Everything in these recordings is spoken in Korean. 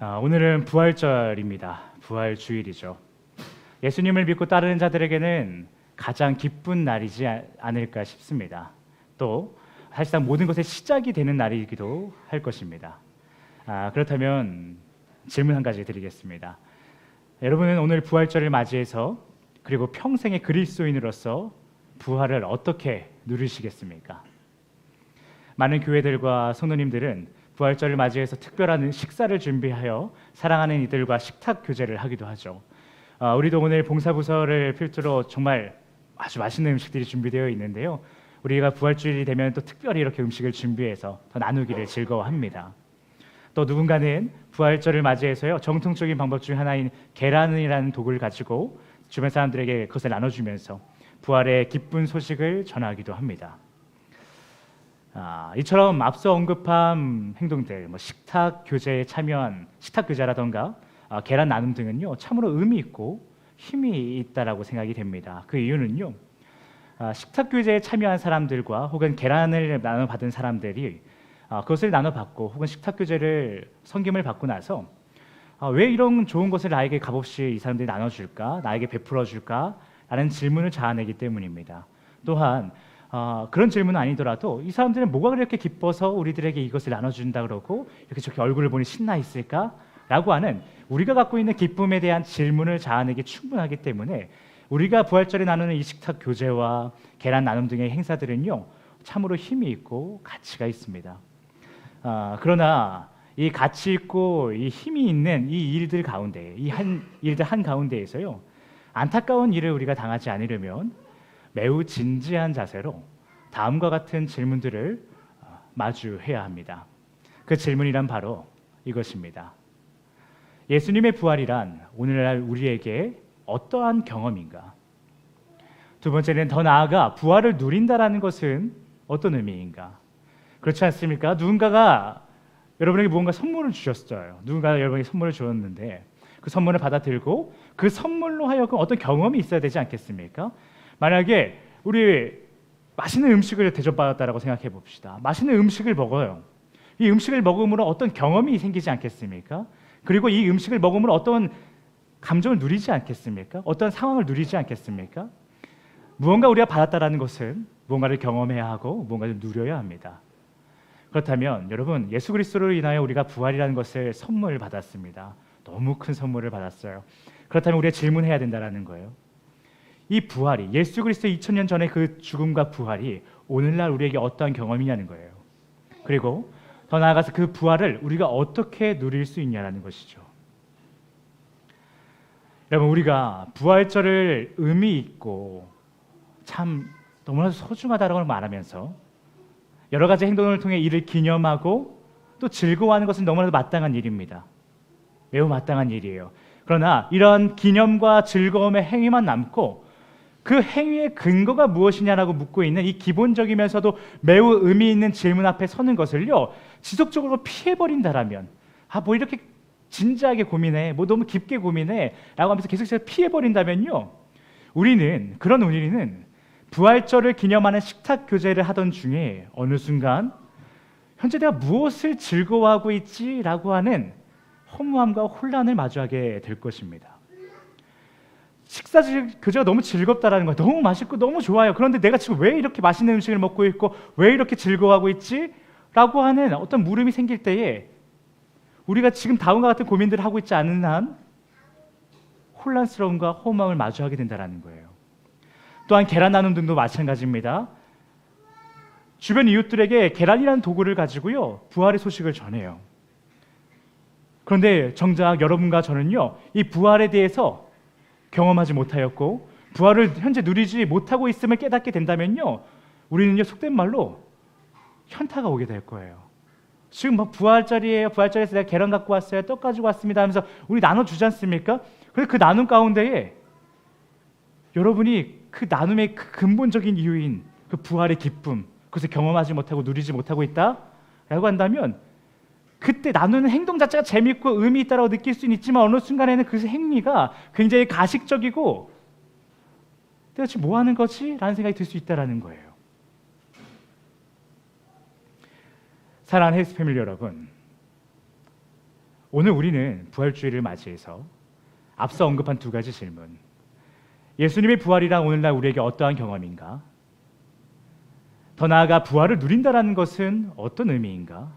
아, 오늘은 부활절입니다. 부활 주일이죠. 예수님을 믿고 따르는 자들에게는 가장 기쁜 날이지 아- 않을까 싶습니다. 또 사실상 모든 것의 시작이 되는 날이기도 할 것입니다. 아, 그렇다면 질문 한 가지 드리겠습니다. 여러분은 오늘 부활절을 맞이해서 그리고 평생의 그리스도인으로서 부활을 어떻게 누리시겠습니까? 많은 교회들과 성도님들은 부활절을 맞이해서 특별한 식사를 준비하여 사랑하는 이들과 식탁 교제를 하기도 하죠. 아, 우리도 오늘 봉사부서를 필두로 정말 아주 맛있는 음식들이 준비되어 있는데요. 우리가 부활주일이 되면 또 특별히 이렇게 음식을 준비해서 더 나누기를 즐거워합니다. 또 누군가는 부활절을 맞이해서요 정통적인 방법 중 하나인 계란이라는 도구를 가지고 주변 사람들에게 그것을 나눠주면서 부활의 기쁜 소식을 전하기도 합니다. 아, 이처럼 앞서 언급한 행동들, 뭐 식탁 교제에 참여한 식탁 교제라던가 아, 계란 나눔 등은요 참으로 의미 있고 힘이 있다라고 생각이 됩니다. 그 이유는요 아, 식탁 교제에 참여한 사람들과 혹은 계란을 나눠 받은 사람들이 아, 그것을 나눠 받고 혹은 식탁 교제를 섬김을 받고 나서 아, 왜 이런 좋은 것을 나에게 값없이 이 사람들이 나눠줄까, 나에게 베풀어 줄까라는 질문을 자아내기 때문입니다. 또한 어, 그런 질문은 아니더라도 이 사람들은 뭐가 그렇게 기뻐서 우리들에게 이것을 나눠준다 그러고 이렇게 저렇게 얼굴을 보니 신나 있을까 라고 하는 우리가 갖고 있는 기쁨에 대한 질문을 자아내기 충분하기 때문에 우리가 부활절에 나누는 이 식탁 교제와 계란 나눔 등의 행사들은요 참으로 힘이 있고 가치가 있습니다. 아, 그러나 이 가치 있고 이 힘이 있는 이 일들 가운데 이 한 일들 한 가운데에서요 안타까운 일을 우리가 당하지 않으려면 매우 진지한 자세로 다음과 같은 질문들을 어, 마주해야 합니다. 그 질문이란 바로 이것입니다. 예수님의 부활이란 오늘날 우리에게 어떠한 경험인가? 두 번째는 더 나아가 부활을 누린다라는 것은 어떤 의미인가? 그렇지 않습니까? 누군가가 여러분에게 무언가 선물을 주셨어요. 누군가 여러분에게 선물을 주었는데 그 선물을 받아들고 그 선물로 하여금 어떤 경험이 있어야 되지 않겠습니까? 만약에 우리 맛있는 음식을 대접받았다라고 생각해 봅시다. 맛있는 음식을 먹어요. 이 음식을 먹음으로 어떤 경험이 생기지 않겠습니까? 그리고 이 음식을 먹음으로 어떤 감정을 누리지 않겠습니까? 어떤 상황을 누리지 않겠습니까? 무언가 우리가 받았다라는 것은 무언가를 경험해야 하고 무언가를 누려야 합니다. 그렇다면 여러분 예수 그리스도로 인하여 우리가 부활이라는 것을 선물 받았습니다. 너무 큰 선물을 받았어요. 그렇다면 우리가 질문해야 된다라는 거예요. 이 부활이 예수 그리스도 2000년 전의 그 죽음과 부활이 오늘날 우리에게 어떠한 경험이냐는 거예요. 그리고 더 나아가서 그 부활을 우리가 어떻게 누릴 수 있냐라는 것이죠. 여러분 우리가 부활절을 의미 있고 참 너무나 소중하다라고 말하면서 여러 가지 행동을 통해 이를 기념하고 또 즐거워하는 것은 너무나도 마땅한 일입니다. 매우 마땅한 일이에요. 그러나 이런 기념과 즐거움의 행위만 남고 그 행위의 근거가 무엇이냐라고 묻고 있는 이 기본적이면서도 매우 의미 있는 질문 앞에 서는 것을요 지속적으로 피해버린다라면 아 뭐 이렇게 진지하게 고민해 뭐 너무 깊게 고민해라고 하면서 계속 피해버린다면요 우리는 그런 우리는 부활절을 기념하는 식탁 교제를 하던 중에 어느 순간 현재 내가 무엇을 즐거워하고 있지라고 하는 허무함과 혼란을 마주하게 될 것입니다. 식사 교제가 너무 즐겁다라는 거예요. 너무 맛있고 너무 좋아요. 그런데 내가 지금 왜 이렇게 맛있는 음식을 먹고 있고 왜 이렇게 즐거워하고 있지? 라고 하는 어떤 물음이 생길 때에 우리가 지금 다음과 같은 고민들을 하고 있지 않은 한 혼란스러움과 허무함을 마주하게 된다는 거예요. 또한 계란 나눔 등도 마찬가지입니다. 주변 이웃들에게 계란이라는 도구를 가지고요 부활의 소식을 전해요. 그런데 정작 여러분과 저는요 이 부활에 대해서 경험하지 못하였고 부활을 현재 누리지 못하고 있음을 깨닫게 된다면요 우리는요 속된 말로 현타가 오게 될 거예요. 지금 뭐 부활절이에요. 부활절에서 내가 계란 갖고 왔어요. 떡 가지고 왔습니다. 하면서 우리 나눠 주지 않습니까? 그래서 그 나눔 가운데에 여러분이 그 나눔의 그 근본적인 이유인 그 부활의 기쁨, 그것을 경험하지 못하고 누리지 못하고 있다라고 한다면 그때 나누는 행동 자체가 재밌고 의미 있다고 느낄 수는 있지만 어느 순간에는 그 행위가 굉장히 가식적이고 지금 뭐 하는 거지? 라는 생각이 들 수 있다라는 거예요. 사랑하는 헬스 패밀리 여러분, 오늘 우리는 부활주의를 맞이해서 앞서 언급한 두 가지 질문. 예수님의 부활이란 오늘날 우리에게 어떠한 경험인가? 더 나아가 부활을 누린다라는 것은 어떤 의미인가?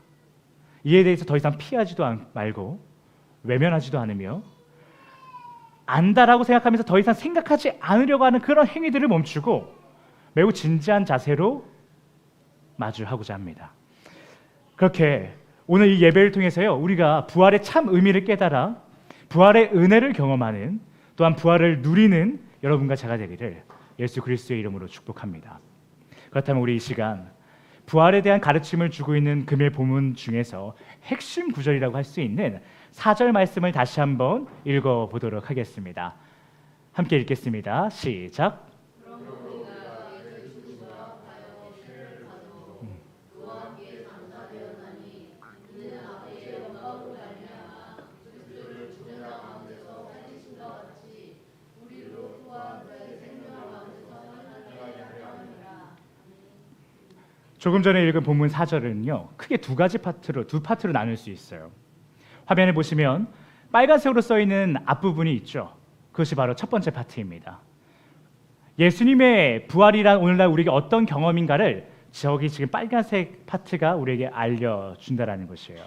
이에 대해서 더 이상 피하지도 않- 말고 외면하지도 않으며 안다라고 생각하면서 더 이상 생각하지 않으려고 하는 그런 행위들을 멈추고 매우 진지한 자세로 마주하고자 합니다. 그렇게 오늘 이 예배를 통해서요 우리가 부활의 참 의미를 깨달아 부활의 은혜를 경험하는 또한 부활을 누리는 여러분과 제가 되기를 예수 그리스도의 이름으로 축복합니다. 그렇다면 우리 이 시간 부활에 대한 가르침을 주고 있는 금일 본문 중에서 핵심 구절이라고 할 수 있는 사절 말씀을 다시 한번 읽어 보도록 하겠습니다. 함께 읽겠습니다. 시작. 조금 전에 읽은 본문 4절은요. 크게 두 가지 파트로 두 파트로 나눌 수 있어요. 화면에 보시면 빨간색으로 써 있는 앞부분이 있죠. 그것이 바로 첫 번째 파트입니다. 예수님의 부활이란 오늘날 우리에게 어떤 경험인가를 저기 지금 빨간색 파트가 우리에게 알려준다라는 것이에요.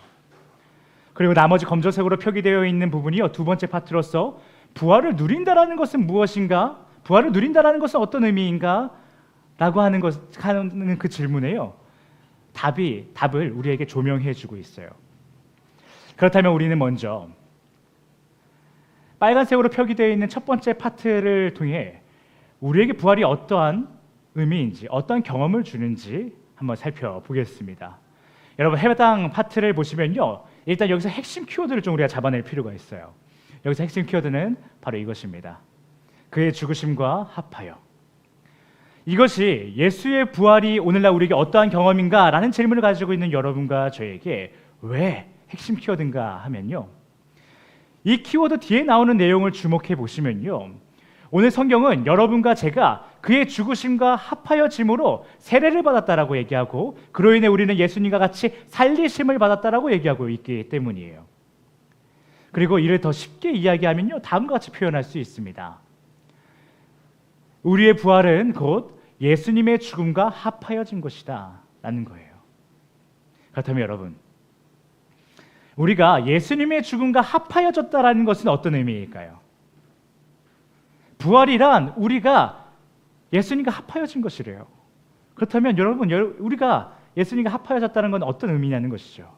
그리고 나머지 검정색으로 표기되어 있는 부분이요 두 번째 파트로서 부활을 누린다라는 것은 무엇인가? 부활을 누린다라는 것은 어떤 의미인가? 라고 하는 것 하는 그 질문에요. 답이 답을 우리에게 조명해 주고 있어요. 그렇다면 우리는 먼저 빨간색으로 표기되어 있는 첫 번째 파트를 통해 우리에게 부활이 어떠한 의미인지 어떤 경험을 주는지 한번 살펴보겠습니다. 여러분 해당 파트를 보시면요. 일단 여기서 핵심 키워드를 좀 우리가 잡아낼 필요가 있어요. 여기서 핵심 키워드는 바로 이것입니다. 그의 죽으심과 합하여. 이것이 예수의 부활이 오늘날 우리에게 어떠한 경험인가라는 질문을 가지고 있는 여러분과 저에게 왜 핵심 키워드인가 하면요. 이 키워드 뒤에 나오는 내용을 주목해 보시면요. 오늘 성경은 여러분과 제가 그의 죽으심과 합하여 짐으로 세례를 받았다라고 얘기하고 그로 인해 우리는 예수님과 같이 살리심을 받았다라고 얘기하고 있기 때문이에요. 그리고 이를 더 쉽게 이야기하면요. 다음과 같이 표현할 수 있습니다. 우리의 부활은 곧 예수님의 죽음과 합하여진 것이다 라는 거예요. 그렇다면 여러분 우리가 예수님의 죽음과 합하여졌다라는 것은 어떤 의미일까요? 부활이란 우리가 예수님과 합하여진 것이래요. 그렇다면 여러분 우리가 예수님과 합하여졌다는 건 어떤 의미냐는 것이죠.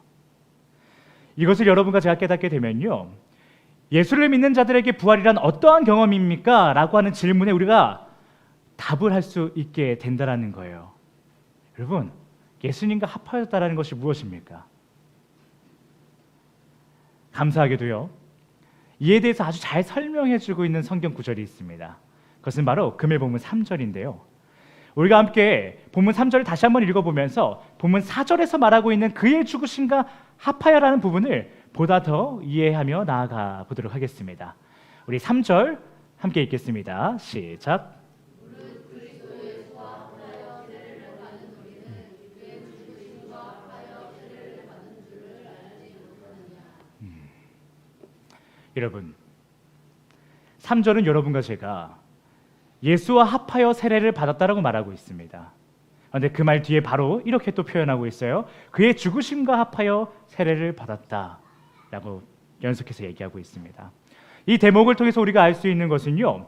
이것을 여러분과 제가 깨닫게 되면요. 예수를 믿는 자들에게 부활이란 어떠한 경험입니까? 라고 하는 질문에 우리가 답을 할 수 있게 된다라는 거예요. 여러분, 예수님과 합하였다라는 것이 무엇입니까? 감사하게도요. 이에 대해서 아주 잘 설명해 주고 있는 성경 구절이 있습니다. 그것은 바로 금일 본문 3절인데요. 우리가 함께 본문 3절을 다시 한번 읽어보면서 본문 4절에서 말하고 있는 그의 죽으심과 합하여라는 부분을 보다 더 이해하며 나아가 보도록 하겠습니다. 우리 3절 함께 읽겠습니다. 시작. 여러분, 3절은 여러분과 제가 예수와 합하여 세례를 받았다라고 말하고 있습니다. 그런데 그 말 뒤에 바로 이렇게 또 표현하고 있어요. 그의 죽으심과 합하여 세례를 받았다라고 연속해서 얘기하고 있습니다. 이 대목을 통해서 우리가 알 수 있는 것은요.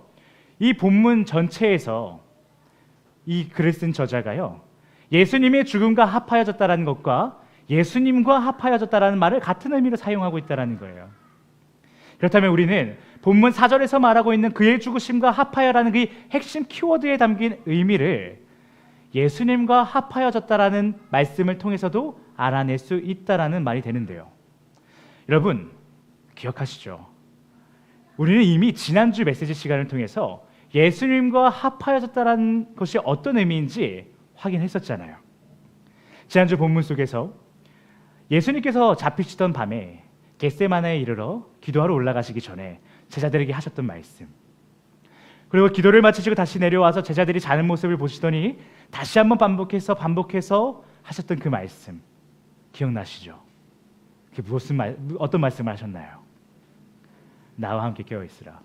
이 본문 전체에서 이 글을 쓴 저자가요. 예수님의 죽음과 합하여졌다라는 것과 예수님과 합하여졌다라는 말을 같은 의미로 사용하고 있다라는 거예요. 그렇다면 우리는 본문 4절에서 말하고 있는 그의 죽으심과 합하여라는 그 핵심 키워드에 담긴 의미를 예수님과 합하여졌다라는 말씀을 통해서도 알아낼 수 있다라는 말이 되는데요. 여러분 기억하시죠? 우리는 이미 지난주 메시지 시간을 통해서 예수님과 합하여졌다라는 것이 어떤 의미인지 확인했었잖아요. 지난주 본문 속에서 예수님께서 잡히시던 밤에 겟세마나에 이르러 기도하러 올라가시기 전에 제자들에게 하셨던 말씀. 그리고 기도를 마치시고 다시 내려와서 제자들이 자는 모습을 보시더니 다시 한번 반복해서 반복해서 하셨던 그 말씀 기억나시죠? 그 무슨 말 어떤 말씀을 하셨나요? 나와 함께 깨어 있으라.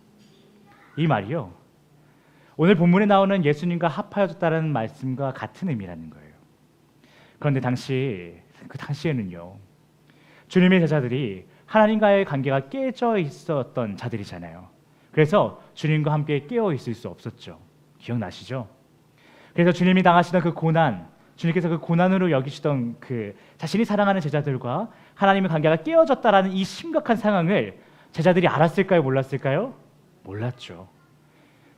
이 말이요. 오늘 본문에 나오는 예수님과 합하여졌다는 말씀과 같은 의미라는 거예요. 그런데 당시 그 당시에는요. 주님의 제자들이 하나님과의 관계가 깨져 있었던 자들이잖아요. 그래서 주님과 함께 깨어 있을 수 없었죠. 기억나시죠? 그래서 주님이 당하시던 그 고난, 주님께서 그 고난으로 여기시던 그 자신이 사랑하는 제자들과 하나님의 관계가 깨어졌다라는 이 심각한 상황을 제자들이 알았을까요? 몰랐을까요? 몰랐죠.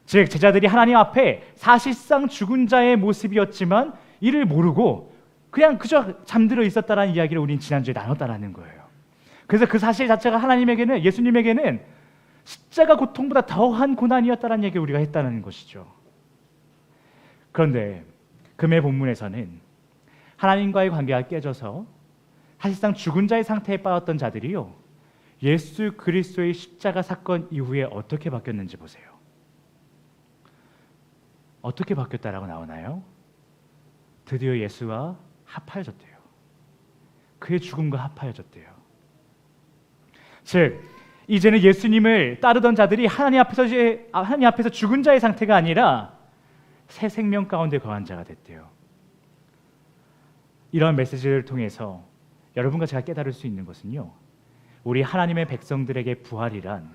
즉 제자들이 하나님 앞에 사실상 죽은 자의 모습이었지만 이를 모르고 그냥 그저 잠들어 있었다라는 이야기를 우린 지난주에 나눴다라는 거예요. 그래서 그 사실 자체가 하나님에게는 예수님에게는 십자가 고통보다 더한 고난이었다라는 얘기를 우리가 했다는 것이죠. 그런데 금의 본문에서는 하나님과의 관계가 깨져서 사실상 죽은 자의 상태에 빠졌던 자들이요. 예수 그리스도의 십자가 사건 이후에 어떻게 바뀌었는지 보세요. 어떻게 바뀌었다라고 나오나요? 드디어 예수와 합하여졌대요. 그의 죽음과 합하여졌대요. 즉 이제는 예수님을 따르던 자들이 하나님 앞에서 이제 하나님 앞에서 죽은 자의 상태가 아니라 새 생명 가운데 거한 자가 됐대요. 이런 메시지를 통해서 여러분과 제가 깨달을 수 있는 것은요. 우리 하나님의 백성들에게 부활이란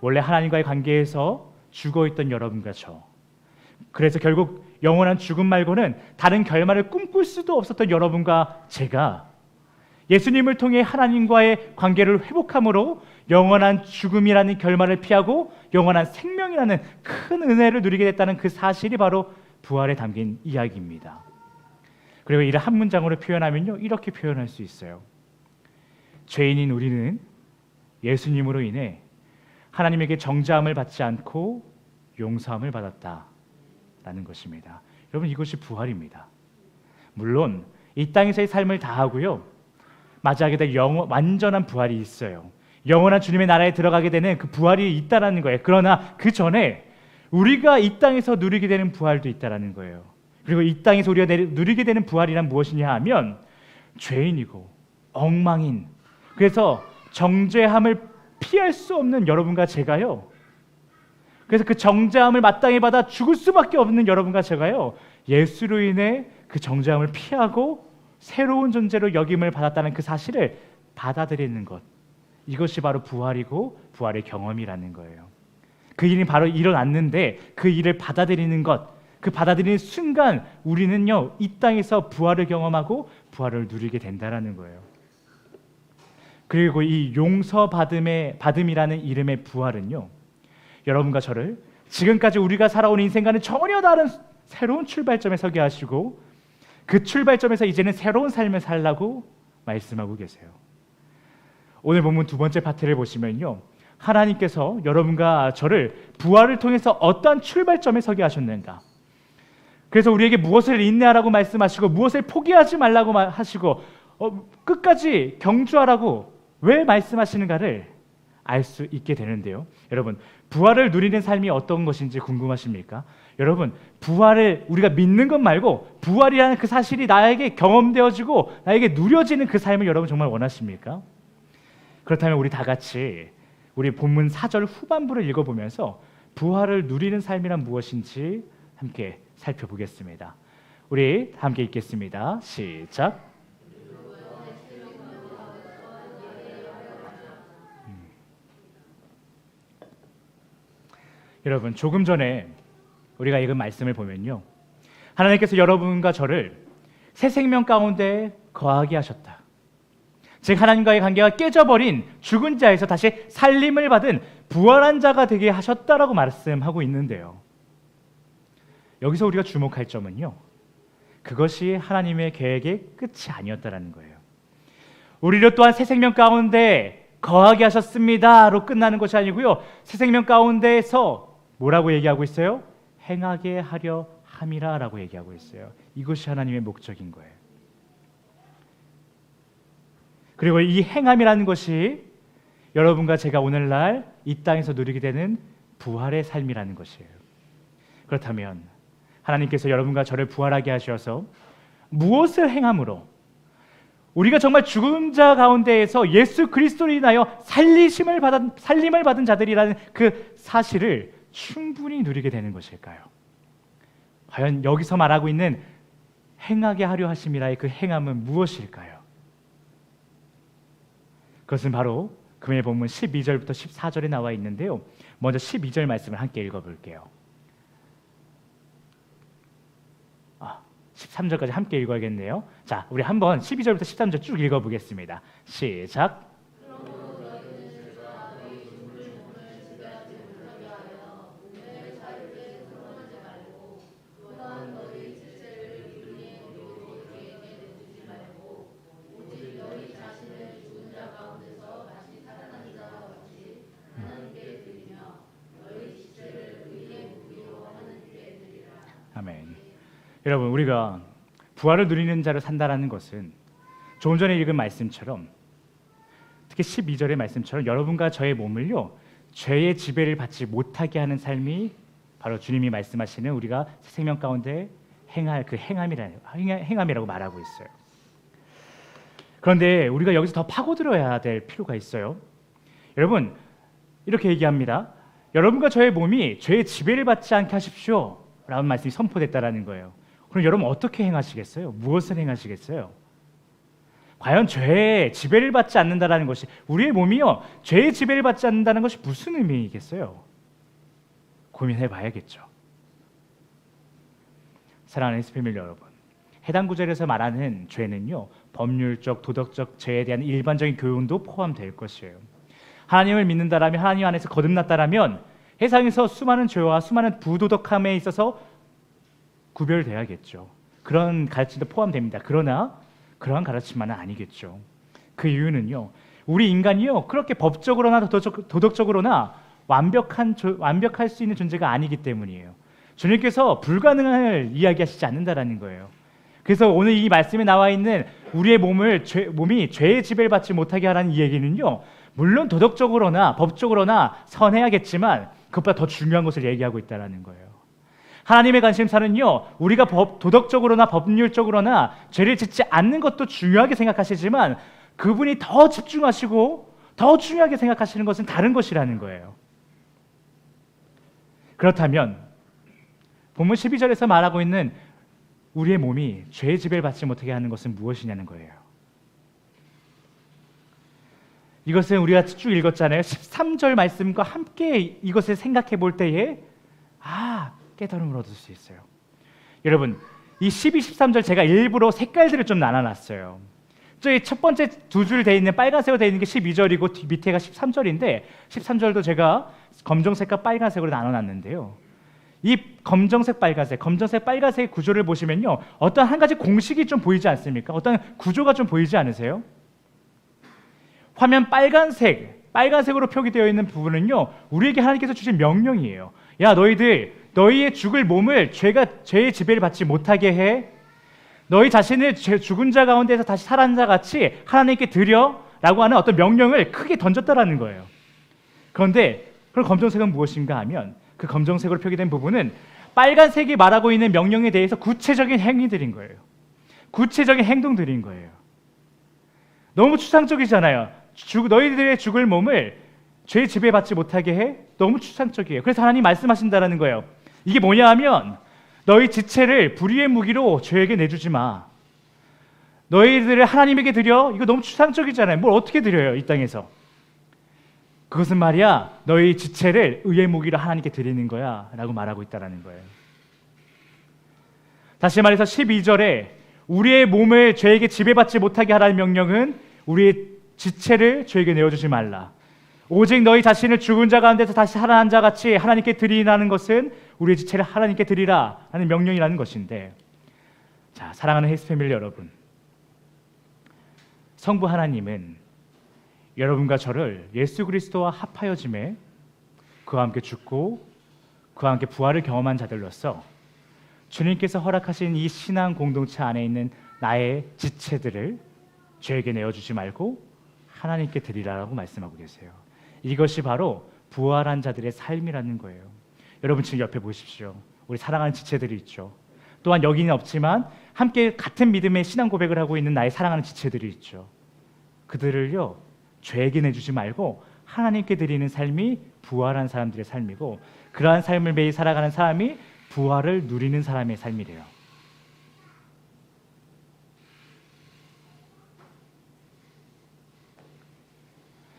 원래 하나님과의 관계에서 죽어 있던 여러분과 저 그래서 결국 영원한 죽음 말고는 다른 결말을 꿈꿀 수도 없었던 여러분과 제가 예수님을 통해 하나님과의 관계를 회복함으로 영원한 죽음이라는 결말을 피하고 영원한 생명이라는 큰 은혜를 누리게 됐다는 그 사실이 바로 부활에 담긴 이야기입니다. 그리고 이를 한 문장으로 표현하면요 이렇게 표현할 수 있어요. 죄인인 우리는 예수님으로 인해 하나님에게 정죄함을 받지 않고 용서함을 받았다라는 것입니다. 여러분 이것이 부활입니다. 물론 이 땅에서의 삶을 다하고요 맞이하게 될 영원 완전한 부활이 있어요. 영원한 주님의 나라에 들어가게 되는 그 부활이 있다라는 거예요. 그러나 그 전에 우리가 이 땅에서 누리게 되는 부활도 있다라는 거예요. 그리고 이 땅에서 우리가 누리게 되는 부활이란 무엇이냐 하면 죄인이고 엉망인 그래서 정죄함을 피할 수 없는 여러분과 제가요. 그래서 그 정죄함을 마땅히 받아 죽을 수밖에 없는 여러분과 제가요. 예수로 인해 그 정죄함을 피하고 새로운 존재로 여김을 받았다는 그 사실을 받아들이는 것. 이것이 바로 부활이고 부활의 경험이라는 거예요. 그 일이 바로 일어났는데 그 일을 받아들이는 것, 그 받아들이는 순간 우리는요 이 땅에서 부활을 경험하고 부활을 누리게 된다라는 거예요. 그리고 이 용서 받음의 받음이라는 이름의 부활은요 여러분과 저를 지금까지 우리가 살아온 인생과는 전혀 다른 새로운 출발점에 서게 하시고 그 출발점에서 이제는 새로운 삶을 살라고 말씀하고 계세요. 오늘 본문 두 번째 파트를 보시면요. 하나님께서 여러분과 저를 부활을 통해서 어떠한 출발점에 서게 하셨는가? 그래서 우리에게 무엇을 인내하라고 말씀하시고 무엇을 포기하지 말라고 하시고 어, 끝까지 경주하라고 왜 말씀하시는가를 알 수 있게 되는데요. 여러분, 부활을 누리는 삶이 어떤 것인지 궁금하십니까? 여러분, 부활을 우리가 믿는 것 말고 부활이라는 그 사실이 나에게 경험되어지고 나에게 누려지는 그 삶을 여러분 정말 원하십니까? 그렇다면 우리 다 같이 우리 본문 4절 후반부를 읽어보면서 부활을 누리는 삶이란 무엇인지 함께 살펴보겠습니다. 우리 함께 읽겠습니다. 시작. 여러분 조금 전에 우리가 읽은 말씀을 보면요. 하나님께서 여러분과 저를 새 생명 가운데 거하게 하셨다. 즉 하나님과의 관계가 깨져버린 죽은 자에서 다시 살림을 받은 부활한 자가 되게 하셨다라고 말씀하고 있는데요. 여기서 우리가 주목할 점은요. 그것이 하나님의 계획의 끝이 아니었다라는 거예요. 우리를 또한 새 생명 가운데 거하게 하셨습니다로 끝나는 것이 아니고요. 새 생명 가운데에서 뭐라고 얘기하고 있어요? 행하게 하려 함이라라고 얘기하고 있어요. 이것이 하나님의 목적인 거예요. 그리고 이 행함이라는 것이 여러분과 제가 오늘날 이 땅에서 누리게 되는 부활의 삶이라는 것이에요. 그렇다면 하나님께서 여러분과 저를 부활하게 하셔서 무엇을 행함으로 우리가 정말 죽은 자 가운데에서 예수 그리스도로 인하여 살리심을 받은 살림을 받은 자들이라는 그 사실을 충분히 누리게 되는 것일까요? 과연 여기서 말하고 있는 행하게 하려 하심이라의 그 행함은 무엇일까요? 그것은 바로 금일 본문 12절부터 14절에 나와 있는데요. 먼저 12절 말씀을 함께 읽어 볼게요. 아, 13절까지 함께 읽어야겠네요. 자, 우리 한번 12절부터 13절 쭉 읽어 보겠습니다. 시작. 여러분 우리가 부활을 누리는 자로 산다라는 것은 조금 전에 읽은 말씀처럼 특히 12절의 말씀처럼 여러분과 저의 몸을요 죄의 지배를 받지 못하게 하는 삶이 바로 주님이 말씀하시는 우리가 새 생명 가운데 행할 그 행함이라 행함이라고 말하고 있어요. 그런데 우리가 여기서 더 파고들어야 될 필요가 있어요. 여러분 이렇게 얘기합니다. 여러분과 저의 몸이 죄의 지배를 받지 않게 하십시오. 라는 말씀이 선포됐다라는 거예요. 그럼 여러분 어떻게 행하시겠어요? 무엇을 행하시겠어요? 과연 죄의 지배를 받지 않는다라는 것이 우리의 몸이요 죄의 지배를 받지 않는다는 것이 무슨 의미이겠어요? 고민해 봐야겠죠. 사랑하는 스피밀 여러분, 해당 구절에서 말하는 죄는요 법률적, 도덕적 죄에 대한 일반적인 교훈도 포함될 것이에요. 하나님을 믿는다라면 하나님 안에서 거듭났다라면 세상에서 수많은 죄와 수많은 부도덕함에 있어서 구별돼야겠죠. 그런 가르침도 포함됩니다. 그러나 그러한 가르침만은 아니겠죠. 그 이유는요. 우리 인간이요 그렇게 법적으로나 도덕적, 으로나 완벽한 완벽할 수 있는 존재가 아니기 때문이에요. 주님께서 불가능을 이야기하시지 않는다라는 거예요. 그래서 오늘 이 말씀에 나와 있는 우리의 몸을 죄, 몸이 죄의 지배를 받지 못하게 하라는 이 얘기는요. 물론 도덕적으로나 법적으로나 선해야겠지만 그것보다 더 중요한 것을 얘기하고 있다라는 거예요. 하나님의 관심사는요, 우리가 법, 도덕적으로나 법률적으로나 죄를 짓지 않는 것도 중요하게 생각하시지만 그분이 더 집중하시고 더 중요하게 생각하시는 것은 다른 것이라는 거예요. 그렇다면 본문 12절에서 말하고 있는 우리의 몸이 죄의 지배를 받지 못하게 하는 것은 무엇이냐는 거예요. 이것은 우리가 쭉 읽었잖아요. 13절 말씀과 함께 이것을 생각해 볼 때에 아, 깨달음을 얻을 수 있어요. 여러분, 이 12, 13절 제가 일부러 색깔들을 좀 나눠 놨어요. 저희 첫 번째 두 줄 돼 있는 빨간색으로 돼 있는 게 12절이고 밑에가 13절인데 13절도 제가 검정색과 빨간색으로 나눠 놨는데요. 이 검정색 빨간색, 검정색 빨간색 구조를 보시면요. 어떤 한 가지 공식이 좀 보이지 않습니까? 어떤 구조가 좀 보이지 않으세요? 화면 빨간색, 빨간색으로 표기되어 있는 부분은요. 우리에게 하나님께서 주신 명령이에요. 야, 너희들 너희의 죽을 몸을 죄가 죄의 지배를 받지 못하게 해. 너희 자신을 죽은 자 가운데서 다시 살아난 자 같이 하나님께 드려라고 하는 어떤 명령을 크게 던졌다라는 거예요. 그런데 그럼 검정색은 무엇인가 하면 그 검정색으로 표기된 부분은 빨간색이 말하고 있는 명령에 대해서 구체적인 행위들인 거예요. 구체적인 행동들인 거예요. 너무 추상적이잖아요. 죽, 너희들의 죽을 몸을 죄 지배받지 못하게 해 너무 추상적이에요. 그래서 하나님 말씀하신다라는 거예요. 이게 뭐냐 하면 너희 지체를 불의의 무기로 죄에게 내주지 마. 너희들을 하나님에게 드려 이거 너무 추상적이잖아요. 뭘 어떻게 드려요 이 땅에서? 그것은 말이야 너희 지체를 의의 무기로 하나님께 드리는 거야 라고 말하고 있다라는 거예요. 다시 말해서 12절에 우리의 몸을 죄에게 지배받지 못하게 하라는 명령은 우리의 지체를 죄에게 내어주지 말라. 오직 너희 자신을 죽은 자 가운데서 다시 살아난 자 같이 하나님께 드리라는 것은 우리의 지체를 하나님께 드리라 하는 명령이라는 것인데 자 사랑하는 헤이스 패밀리 여러분 성부 하나님은 여러분과 저를 예수 그리스도와 합하여짐에 그와 함께 죽고 그와 함께 부활을 경험한 자들로서 주님께서 허락하신 이 신앙 공동체 안에 있는 나의 지체들을 죄에게 내어주지 말고 하나님께 드리라라고 말씀하고 계세요. 이것이 바로 부활한 자들의 삶이라는 거예요. 여러분 지금 옆에 보십시오. 우리 사랑하는 지체들이 있죠. 또한 여기는 없지만 함께 같은 믿음의 신앙 고백을 하고 있는 나의 사랑하는 지체들이 있죠. 그들을요 죄에게 내주지 말고 하나님께 드리는 삶이 부활한 사람들의 삶이고 그러한 삶을 매일 살아가는 사람이 부활을 누리는 사람의 삶이래요.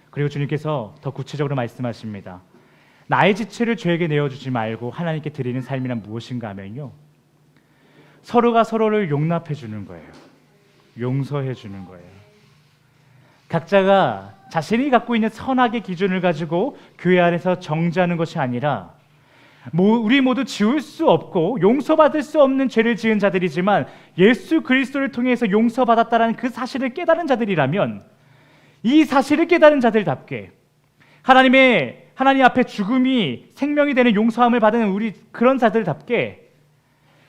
그리고 주님께서 더 구체적으로 말씀하십니다. 나의 지체를 죄에게 내어주지 말고 하나님께 드리는 삶이란 무엇인가 하면요. 서로가 서로를 용납해 주는 거예요. 용서해 주는 거예요. 각자가 자신이 갖고 있는 선악의 기준을 가지고 교회 안에서 정죄하는 것이 아니라 모- 우리 모두 지울 수 없고 용서받을 수 없는 죄를 지은 자들이지만 예수 그리스도를 통해서 용서받았다라는 그 사실을 깨달은 자들이라면 이 사실을 깨달은 자들답게 하나님의 하나님 앞에 죽음이 생명이 되는 용서함을 받은 우리 그런 자들답게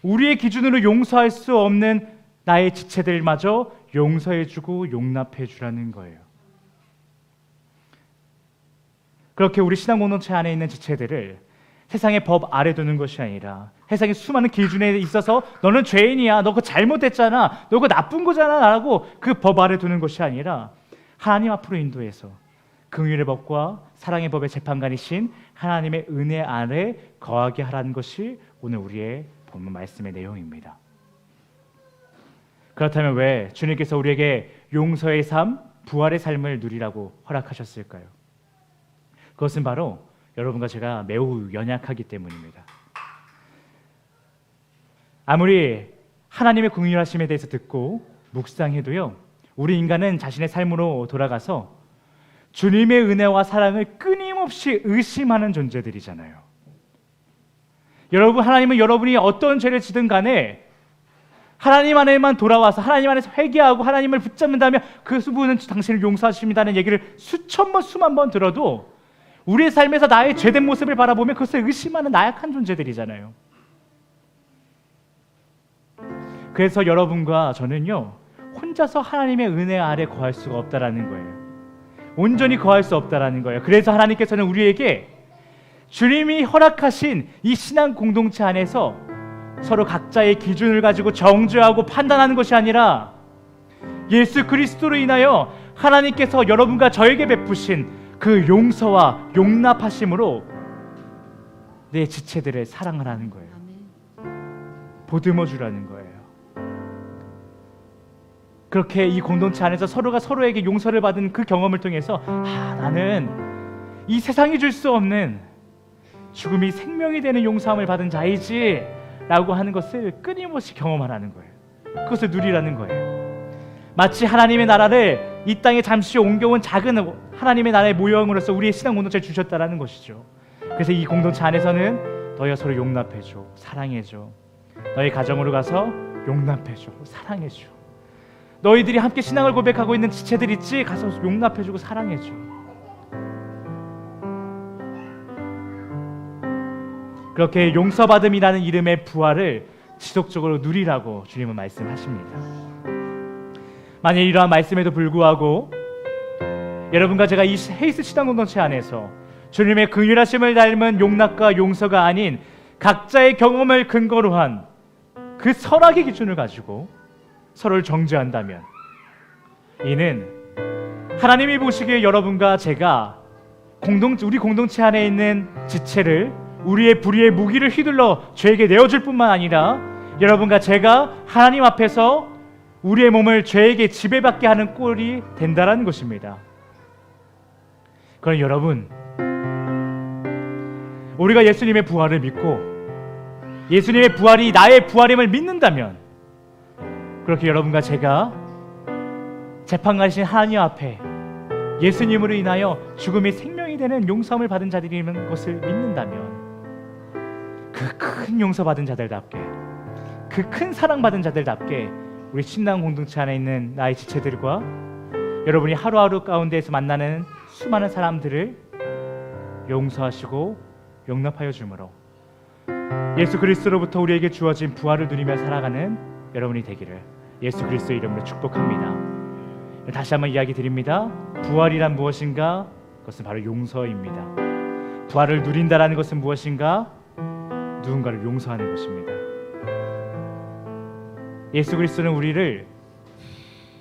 우리의 기준으로 용서할 수 없는 나의 지체들마저 용서해주고 용납해주라는 거예요. 그렇게 우리 신앙 공동체 안에 있는 지체들을 세상의 법 아래 두는 것이 아니라 세상의 수많은 기준에 있어서 너는 죄인이야, 너 그거 잘못했잖아, 너 그거 나쁜 거잖아 라고 그 법 아래 두는 것이 아니라 하나님 앞으로 인도해서 긍휼의 법과 사랑의 법의 재판관이신 하나님의 은혜 아래 거하게 하라는 것이 오늘 우리의 본문 말씀의 내용입니다. 그렇다면 왜 주님께서 우리에게 용서의 삶, 부활의 삶을 누리라고 허락하셨을까요? 그것은 바로 여러분과 제가 매우 연약하기 때문입니다. 아무리 하나님의 긍휼하심에 대해서 듣고 묵상해도요. 우리 인간은 자신의 삶으로 돌아가서 주님의 은혜와 사랑을 끊임없이 의심하는 존재들이잖아요. 여러분 하나님은 여러분이 어떤 죄를 지든 간에 하나님 안에만 돌아와서 하나님 안에서 회개하고 하나님을 붙잡는다면 그 수분은 당신을 용서하십니다는 얘기를 수천 번 수만 번 들어도 우리의 삶에서 나의 죄된 모습을 바라보면 그것을 의심하는 나약한 존재들이잖아요. 그래서 여러분과 저는요 혼자서 하나님의 은혜 아래 거할 수가 없다라는 거예요. 온전히 거할 수 없다라는 거예요. 그래서 하나님께서는 우리에게 주님이 허락하신 이 신앙 공동체 안에서 서로 각자의 기준을 가지고 정죄하고 판단하는 것이 아니라 예수 그리스도로 인하여 하나님께서 여러분과 저에게 베푸신 그 용서와 용납하심으로 내 지체들을 사랑하라는 거예요. 보듬어 주라는 거예요. 그렇게 이 공동체 안에서 서로가 서로에게 용서를 받은 그 경험을 통해서 아, 나는 이 세상이 줄 수 없는 죽음이 생명이 되는 용서함을 받은 자이지 라고 하는 것을 끊임없이 경험하라는 거예요. 그것을 누리라는 거예요. 마치 하나님의 나라를 이 땅에 잠시 옮겨온 작은 하나님의 나라의 모형으로서 우리의 신앙 공동체를 주셨다라는 것이죠. 그래서 이 공동체 안에서는 너희가 서로 용납해줘, 사랑해줘. 너희 가정으로 가서 용납해줘, 사랑해줘. 너희들이 함께 신앙을 고백하고 있는 지체들 있지 가서 용납해주고 사랑해줘. 그렇게 용서받음이라는 이름의 부활을 지속적으로 누리라고 주님은 말씀하십니다. 만약 이러한 말씀에도 불구하고 여러분과 제가 이 헤이스 시당 공동체 안에서 주님의 긍휼하심을 닮은 용납과 용서가 아닌 각자의 경험을 근거로 한 그 설악의 기준을 가지고 서로를 정죄한다면 이는 하나님이 보시기에 여러분과 제가 공동 우리 공동체 안에 있는 지체를 우리의 불의의 무기를 휘둘러 죄에게 내어줄 뿐만 아니라 여러분과 제가 하나님 앞에서 우리의 몸을 죄에게 지배받게 하는 꼴이 된다라는 것입니다. 그럼 여러분 우리가 예수님의 부활을 믿고 예수님의 부활이 나의 부활임을 믿는다면 그렇게 여러분과 제가 재판관이신 하나님 앞에 예수님으로 인하여 죽음이 생명이 되는 용서함을 받은 자들이라는 것을 믿는다면 그 큰 용서받은 자들답게 그 큰 사랑받은 자들답게 우리 신당 공동체 안에 있는 나의 지체들과 여러분이 하루하루 가운데에서 만나는 수많은 사람들을 용서하시고 용납하여 주므로 예수 그리스도로부터 우리에게 주어진 부활을 누리며 살아가는 여러분이 되기를 예수 그리스도 이름으로 축복합니다. 다시 한번 이야기 드립니다. 부활이란 무엇인가? 그것은 바로 용서입니다. 부활을 누린다라는 것은 무엇인가? 누군가를 용서하는 것입니다. 예수 그리스도는 우리를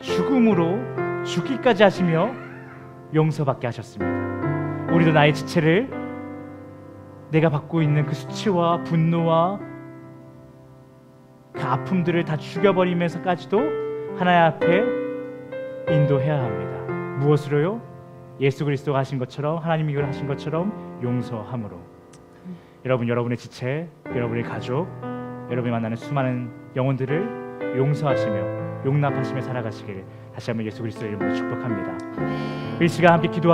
죽음으로 죽기까지 하시며 용서받게 하셨습니다. 우리도 나의 지체를 내가 받고 있는 그 수치와 분노와 그 아픔들을 다 죽여버리면서까지도 하나님 앞에 인도해야 합니다. 무엇으로요? 예수 그리스도가 하신 것처럼 하나님이 이걸 하신 것처럼 용서함으로. 여러분 여러분의 지체, 여러분의 가족, 여러분이 만나는 수많은 영혼들을 용서하시며 용납하시며 살아가시길 다시 한번 예수 그리스도의 이름으로 축복합니다. 이 시간 함께 기도하